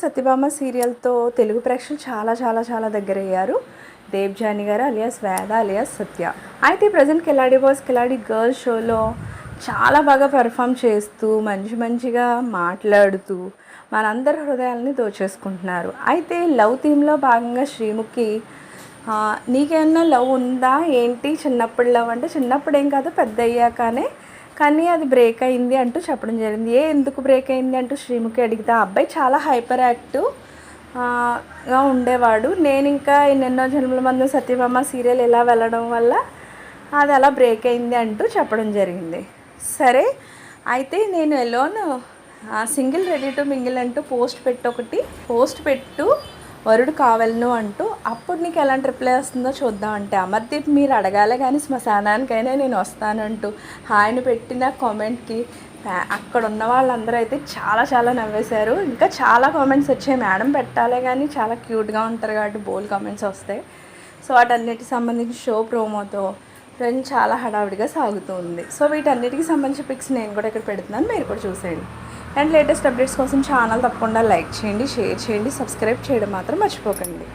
సత్యభామ సీరియల్తో తెలుగు ప్రేక్షకులు చాలా చాలా చాలా దగ్గర అయ్యారు దేవ్జాని గారు అలియాస్ వేద అలియాస్ సత్య. అయితే present Kiladi boss Kiladi girls షోలో చాలా బాగా పెర్ఫామ్ చేస్తూ మంచి మంచిగా మాట్లాడుతూ మనందరి హృదయాలని దోచేసుకుంటున్నారు. అయితే లవ్ థీమ్లో భాగంగా శ్రీముఖి నీకేమన్నా లవ్ ఉందా? ఏంటి? చిన్నప్పుడు లవ్ అంటే చిన్నప్పుడు ఏం కాదు పెద్ద అయ్యాకనే కానీ అది బ్రేక్ అయింది అంటూ చెప్పడం జరిగింది. ఏ ఎందుకు బ్రేక్ అయింది అంటూ శ్రీముఖి అడిగితే ఆ అబ్బాయి చాలా హైపర్ యాక్టివ్గా ఉండేవాడు. నేను ఇంకా ఎన్నెన్నో జన్మల మందు సత్యభామ సీరియల్ ఇలా వెళ్ళడం వల్ల అది అలా బ్రేక్ అయింది అంటూ చెప్పడం జరిగింది. సరే అయితే నేను alone single ready to mingle అంటూ పోస్ట్ పెట్టు ఒకటి పోస్ట్ పెట్టు వరుడు కావాలను అంటూ అప్పుడు నీకు ఎలాంటి రిప్లై వస్తుందో చూద్దాం అంటే అమర్దీప్ మీరు అడగాలి కానీ శ్మశానానికైనా నేను వస్తానంటూ ఆయన పెట్టిన కామెంట్కి అక్కడ ఉన్న వాళ్ళందరూ అయితే చాలా చాలా నవ్వేశారు. ఇంకా చాలా కామెంట్స్ వచ్చాయి. మేడం పెట్టాలే కానీ చాలా క్యూట్గా ఉంటారు కాబట్టి బోల్ కామెంట్స్ వస్తాయి. సో వాటన్నిటికి సంబంధించి షో ప్రోమోతో ఫ్రెండ్ చాలా హడావిడిగా సాగుతుంది సో వీటన్నిటికి సంబంధించిన పిక్స్ నేను కూడా ఇక్కడ పెడుతున్నాను. మీరు కూడా చూసేయండి. అండ్ లేటెస్ట్ అప్డేట్స్ కోసం ఛానల్ తప్పకుండా లైక్ చేయండి షేర్ చేయండి సబ్స్క్రైబ్ చేయడం మాత్రం మర్చిపోకండి.